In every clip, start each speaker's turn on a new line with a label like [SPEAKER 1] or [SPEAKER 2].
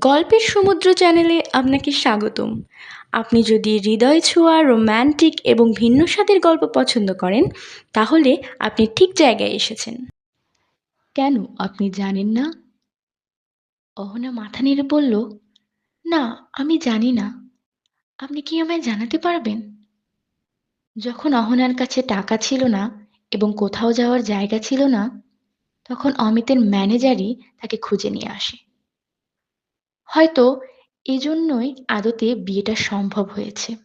[SPEAKER 1] গল্পের সমুদ্র চ্যানেলে আপনাকে স্বাগতম। আপনি যদি হৃদয় ছোঁয়া রোম্যান্টিক এবং ভিন্ন স্বাদের গল্প পছন্দ করেন, তাহলে আপনি ঠিক জায়গায় এসেছেন। কেন? আপনি জানেন না? অহনা মাথা নেড়ে বলল, না, আমি জানি না। আপনি কি আমায় জানাতে পারবেন? যখন অহনার কাছে টাকা ছিল না এবং কোথাও যাওয়ার জায়গা ছিল না, তখন অমিতের ম্যানেজারই তাকে খুঁজে নিয়ে আসে। হয়তো এজন্যই আদতে বিয়েটা সম্ভব হয়েছে।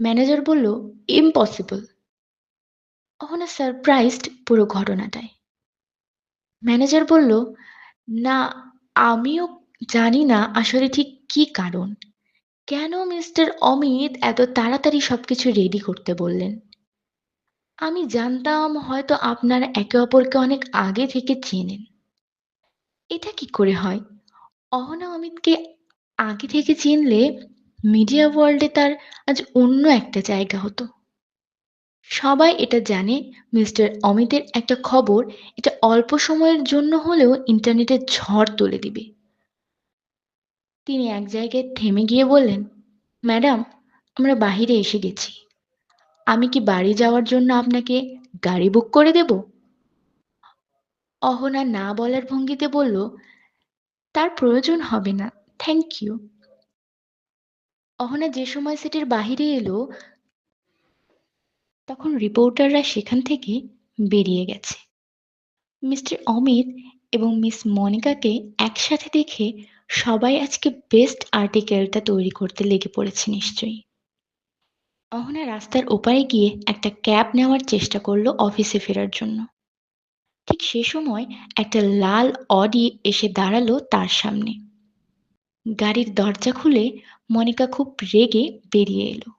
[SPEAKER 1] ম্যানেজার বলল ইম্পসিবল অহনা সারপ্রাইজড পুরো ঘটনাটায়। ম্যানেজার বলল, না, আমিও জানি না আসলে ঠিক কি কারণ। কেন মিস্টার অমিত এত তাড়াতাড়ি সবকিছু রেডি করতে বললেন? আমি জানতাম হয়তো আপনারা একে অপরকে অনেক আগে থেকে চেনেন। এটা কি করে হয়? অহনা অমিতকে আগে থেকে চিনলে মিডিয়া ওয়ার্ল্ডে তার আজ অন্য একটা জায়গা হতো। সবাই এটা জানে, মিস্টার অমিতের একটা খবর এটা অল্প সময়ের জন্য হলেও ইন্টারনেটে ঝড় তুলে দিবে। তিনি এক জায়গায় থেমে গিয়ে বললেন, ম্যাডাম, আমরা বাহিরে এসে গেছি। আমি কি বাড়ি যাওয়ার জন্য আপনাকে গাড়ি বুক করে দেব? অহনা না বলার ভঙ্গিতে বলল তার প্রয়োজন হবে না। থ্যাংক ইউ অহনা যে সময় সেটের বাহিরে এলো, তখন রিপোর্টাররা সেখান থেকে বেরিয়ে গেছে। মিস্টার অমিত এবং মিস মনিকাকে একসাথে দেখে সবাই আজকে বেস্ট আর্টিকেলটা তৈরি করতে লেগে পড়েছে নিশ্চয়ই। অহনা রাস্তার ওপারে গিয়ে একটা ক্যাব নেওয়ার চেষ্টা করল অফিসে ফেরার জন্য। ঠিক সে সময় একটা লাল অডি এসে দাঁড়াল তার সামনে। গাড়ির দরজা খুলে মনিকা খুব রেগে বেরিয়ে এলো।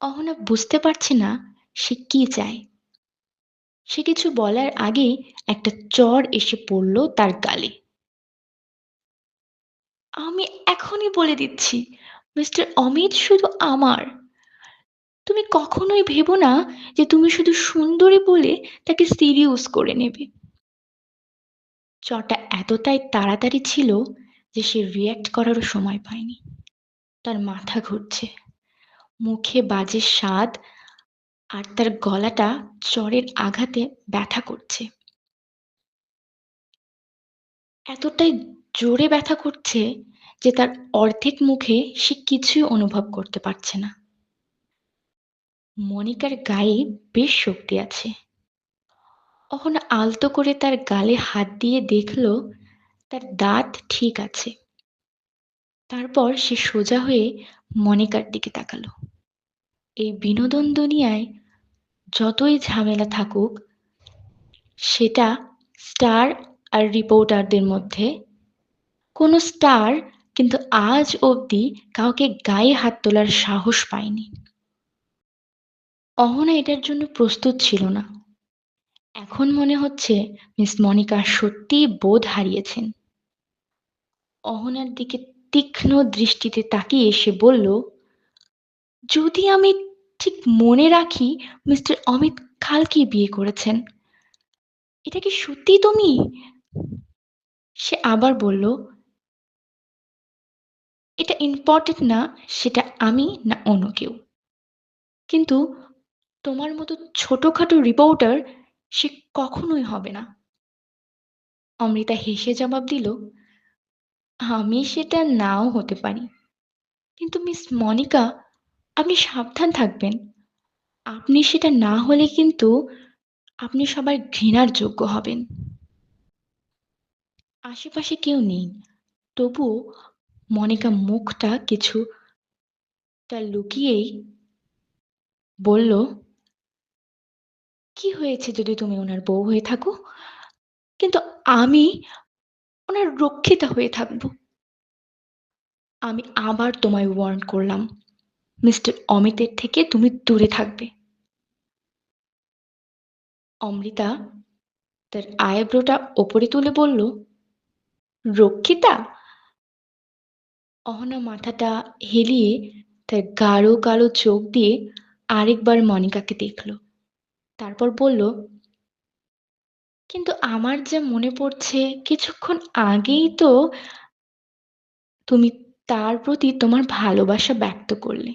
[SPEAKER 1] অহনা বুঝতে পারছে না সে কি চায়। সে কিছু বলার আগেই একটা চর এসে পড়ল তার গালে। আমি এখনই বলে দিচ্ছি, মিস্টার অমিত শুধু আমার। তুমি কখনোই ভেবো না যে তুমি শুধু সুন্দরী বলে তাকে সিরিয়াস করে নেবে। চটা এতটাই তাড়াতাড়ি ছিল যে সে রিয়্যাক্ট করারও সময় পায়নি। তার মাথা ঘুরছে। মুখে বাজে স্বাদ আর তার গলাটা চরের আঘাতে ব্যথা করছে। এতটাই জোরে ব্যথা করছে যে তার অর্ধেক মুখে সে কিছুই অনুভব করতে পারছে না। মনিকার গায়ে বেশ শক্তি আছে। অহন আলতো করে তার গালে হাত দিয়ে দেখল, তার দাঁত ঠিক আছে। তারপর সে সোজা হয়ে মনিকার দিকে তাকালো। এই বিনোদন দুনিয়ায় যতই ঝামেলা থাকুক, সেটা স্টার আর রিপোর্টারদের মধ্যে। কোনো স্টার কিন্তু আজ অবধি কাউকে গায়ে হাত তোলার সাহস পায়নি। অহনা এটার জন্য প্রস্তুত ছিল না। এখন মনে হচ্ছে মিস মনিকা সত্যিই বোধ হারিয়েছেন। অহনার দিকে তীক্ষ্ণ দৃষ্টিতে তাকিয়ে সে বলল, যদি আমি ঠিক মনে রাখি, মিস্টার অমিত খালকে বিয়ে করেছেন। এটা কি সত্যি তুমি? সে আবার বলল, এটা ইম্পর্টেন্ট না, সেটা আমি না অন্য কেউ। কিন্তু তোমার মতো ছোটখাটো রিপোর্টার সে কখনোই হবে না। অমৃতা হেসে জবাব দিল, আমি সেটা নাও হতে পারি। কিন্তু মিস মনিকা, আপনি সাবধান থাকবেন। আপনি সেটা না হলে কিন্তু আপনি সবার ঘৃণার যোগ্য হবেন। আশেপাশে কেউ নেই। তবুও মনিকা মুখটা কিছু তা লুকিয়েই বলল কি হয়েছে যদি তুমি ওনার বউ হয়ে থাকো? কিন্তু আমি ওনার রক্ষিতা হয়ে থাকব। আমি আবার তোমায় ওয়ার্ন করলাম, মিস্টার অমিতের থেকে তুমি দূরে থাকবে। অমৃতা তার আইব্রোটা ওপরে তুলে বলল, রক্ষিতা? অহনা মাথাটা হেলিয়ে তার গাঢ় কালো চোখ দিয়ে আরেকবার মনিকাকে দেখল। তারপর বলল, কিন্তু আমার যা মনে পড়ছে কিছুক্ষণ আগেই তো তুমি তার প্রতি তোমার ভালোবাসা ব্যক্ত করলে।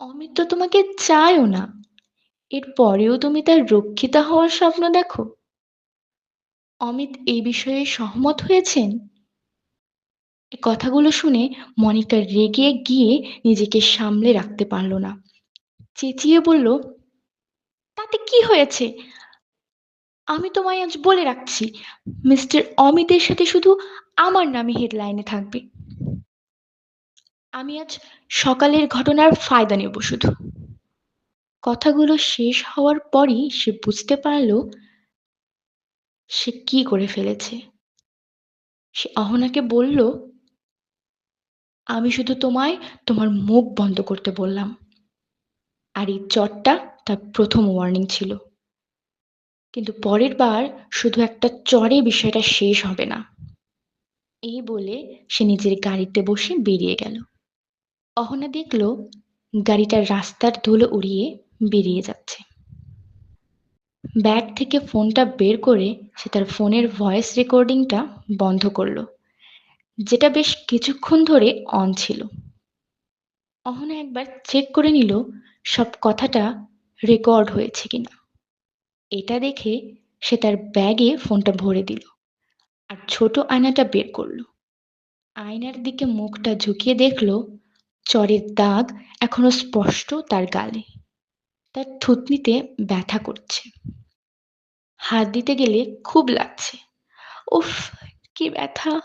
[SPEAKER 1] অমিত তো তোমাকে চায়ও না। এরপরেও তুমি তার রক্ষিতা হওয়ার স্বপ্ন দেখো। অমিত এই বিষয়ে সহমত হয়েছেন? এ কথাগুলো শুনে মনিকা রেগে গিয়ে নিজেকে সামলে রাখতে পারল না। চেঁচিয়ে বলল তাতে কি হয়েছে? আমি তোমায় আজ বলে রাখছি, মিস্টার অমিতের সাথে শুধু আমার নামে হেডলাইনে থাকবে। আমি আজ সকালের ঘটনার ফায়দা নেব শুধু। কথাগুলো শেষ হওয়ার পরই সে বুঝতে পারল, সে কি করে ফেলেছে। সে অহনাকে বলল, আমি শুধু তোমায় তোমার মুখ বন্ধ করতে বললাম। আর এই চটটা তার প্রথম ওয়ার্নিং ছিল। কিন্তু পরের বার শুধু একটা চরে বিষয়টা শেষ হবে না। এই বলে সে নিজের গাড়িতে বসে বেরিয়ে গেল। অহনা দেখল গাড়িটা রাস্তার ধুলো উড়িয়ে বেরিয়ে যাচ্ছে। ব্যাগ থেকে ফোনটা বের করে সে তার ফোনের ভয়েস রেকর্ডিংটা বন্ধ করল, যেটা বেশ কিছুক্ষণ ধরে অন ছিল। অহনা একবার চেক করে নিল, সব কথাটা রেকর্ড হয়েছে কিনা। এটা দেখে সে তার ব্যাগে ফোনটা ভরে দিল আর ছোট আয়নাটা বের করল। আয়নার দিকে মুখটা ঝুঁকিয়ে দেখল চরের দাগ এখনও স্পষ্ট তার গালে। তার থুতনিতে ব্যথা করছে। হাত দিতে গেলে খুব লাগছে। উফ, কি ব্যথা।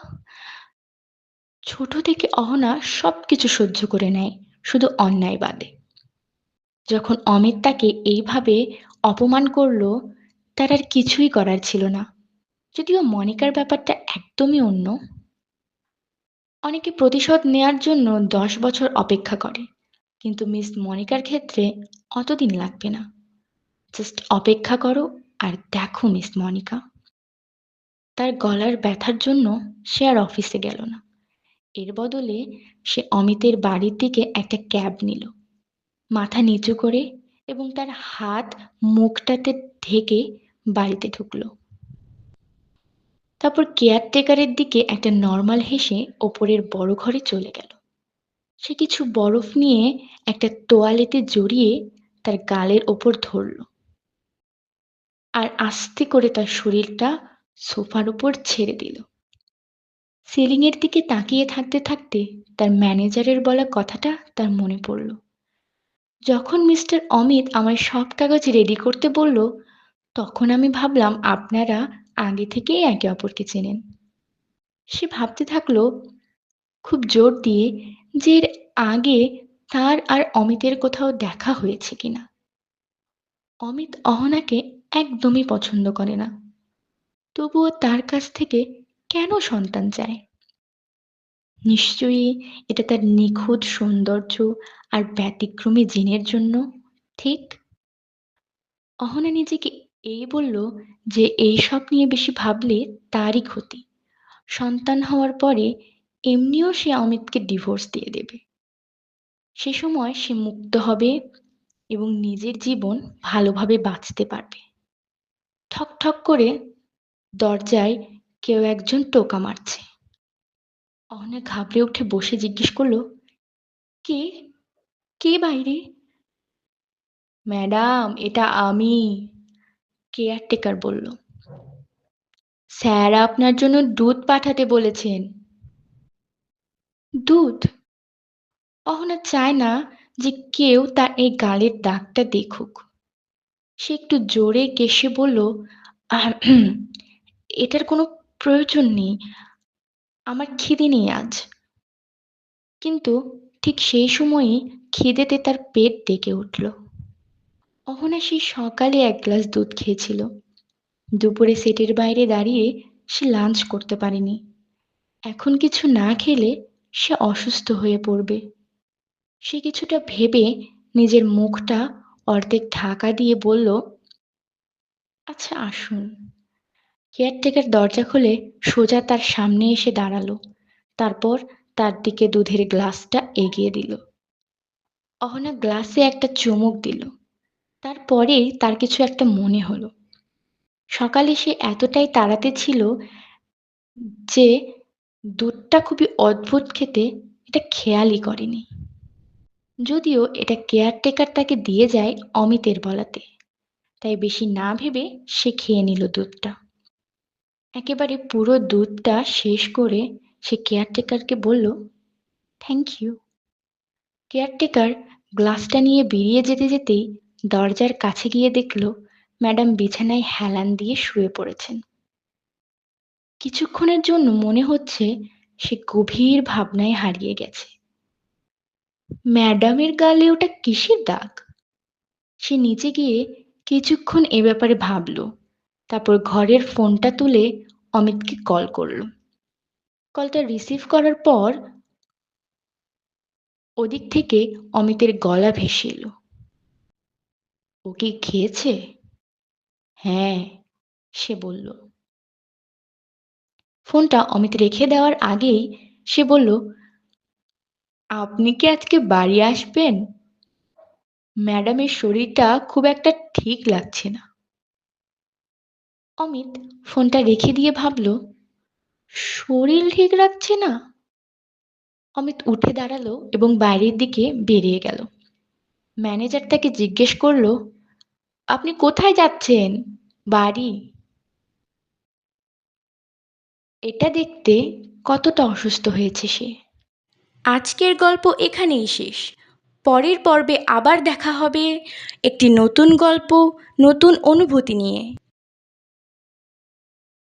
[SPEAKER 1] ছোট থেকে অহনা সব কিছু সহ্য করে নেয়, শুধু অন্যায় বাদে। যখন অমিত তাকে এইভাবে অপমান করল, তার আর কিছুই করার ছিল না। যদিও মনিকার ব্যাপারটা একদমই অন্য। অনেকে প্রতিশোধ নেয়ার জন্য দশ বছর অপেক্ষা করে, কিন্তু মিস মনিকার ক্ষেত্রে অতদিন লাগবে না। জাস্ট অপেক্ষা করো আর দেখো মিস মনিকা। তার গলার ব্যথার জন্য সে আর অফিসে গেল না। এর বদলে সে অমিতের বাড়ির দিকে একটা ক্যাব নিল। মাথা নিচু করে এবং তার হাত মুখটাতে ঢেকে বাড়িতে ঢুকলো। তারপর কেয়ারটেকারের দিকে একটা নর্মাল হেসে ওপরের বড় ঘরে চলে গেল। সে কিছু বরফ নিয়ে একটা তোয়ালেতে জড়িয়ে তার গালের ওপর ধরল আর আস্তে করে তার শরীরটা সোফার উপর ছেড়ে দিল। সিলিংয়ের দিকে তাকিয়ে থাকতে থাকতে তার ম্যানেজারের বলা কথাটা তার মনে পড়ল। যখন মিস্টার অমিত আমার সব কাগজ রেডি করতে বলল, তখন আমি ভাবলাম আপনারা আগে থেকেই একে অপরকে চেনেন। সে ভাবতে থাকল, খুব জোর দিয়ে যে এর আগে তার আর অমিতের কোথাও দেখা হয়েছে কিনা। অমিত অহনাকে একদমই পছন্দ করে না। তবুও তার কাছ থেকে কেন সন্তান চায়? নিশ্চয়ই এটা তার নিখুঁত সৌন্দর্য আর ব্যতিক্রমী জিনের জন্য, ঠিক? অহনা নিজেকে এই বলল যে এই সব নিয়ে বেশি ভাবলে তারই ক্ষতি। সন্তান হওয়ার পরে এমনিও সে অমিতকে ডিভোর্স দিয়ে দেবে। সে সময় সে মুক্ত হবে এবং নিজের জীবন ভালোভাবে বাঁচতে পারবে। ঠক ঠক করে দরজায় কেউ একজন টোকা মারছে। অহনা ঘাবড়ে উঠে বসে জিজ্ঞেস করল, কে? কে বাইরে? ম্যাডাম, এটা আমি, কেয়ারটেকার বলল। স্যার আপনার জন্য দুধ পাঠাতে বলেছেন। দুধ? অহনা চায় না যে কেউ তার এই গালের দাগটা দেখুক। সে একটু জোরে কেশে বলল এটার কোনো প্রয়োজন নেই। আমার খিদে নেই আজ। কিন্তু ঠিক সেই সময়ই খিদেতে তার পেট ডেকে উঠল। অহনা সেই সকালে এক গ্লাস দুধ খেয়েছিল। দুপুরে সেটের বাইরে দাঁড়িয়ে সে লাঞ্চ করতে পারেনি। এখন কিছু না খেলে সে অসুস্থ হয়ে পড়বে। সে কিছুটা ভেবে নিজের মুখটা অর্ধেক ঢাকা দিয়ে বলল আচ্ছা আসুন। কেয়ারটেকার দরজা খুলে সোজা তার সামনে এসে দাঁড়াল। তারপর তার দিকে দুধের গ্লাসটা এগিয়ে দিল। অহনা গ্লাসে একটা চুমুক দিল। তারপরেই তার কিছু একটা মনে হলো। সকালে সে এতটাই তাড়াতে ছিল যে দুধটা খুবই অদ্ভুত খেতে এটা খেয়ালই করেনি। যদিও এটা কেয়ারটেকার তাকে দিয়ে যায় অমিতের বলাতে। তাই বেশি না ভেবে সে খেয়ে নিল দুধটা। একেবারে পুরো দুধটা শেষ করে সে কেয়ারটেকারকে বলল থ্যাংক ইউ কেয়ারটেকার গ্লাসটা নিয়ে বেরিয়ে যেতে যেতেই দরজার কাছে গিয়ে দেখল ম্যাডাম বিছানায় হেলান দিয়ে শুয়ে পড়েছেন। কিছুক্ষণের জন্য মনে হচ্ছে সে গভীর ভাবনায় হারিয়ে গেছে। ম্যাডামের গালে ওটা কিসের দাগ? সে নিচে গিয়ে কিছুক্ষণ এ ব্যাপারে ভাবল, তারপর ঘরের ফোনটা তুলে অমিতকে কল করল। কলটা রিসিভ করার পর ওদিক থেকে অমিতের গলা ভেসে এলো ও কি খেয়েছে? হ্যাঁ সে বলল। ফোনটা অমিত রেখে দেওয়ার আগেই সে বলল, আপনি কি আজকে বাড়ি আসবেন? ম্যাডামের শরীরটা খুব একটা ঠিক লাগছে না। অমিত ফোনটা রেখে দিয়ে ভাবল, শরীর ঠিক রাখছে না? অমিত উঠে দাঁড়াল এবং বাইরের দিকে বেরিয়ে গেল। ম্যানেজার তাকে জিজ্ঞেস করল, আপনি কোথায় যাচ্ছেন? বাড়ি? এটা দেখতে কতটা অসুস্থ হয়েছে সে। আজকের গল্প এখানেই শেষ। পরের পর্বে আবার দেখা হবে একটি নতুন গল্প, নতুন অনুভূতি নিয়ে।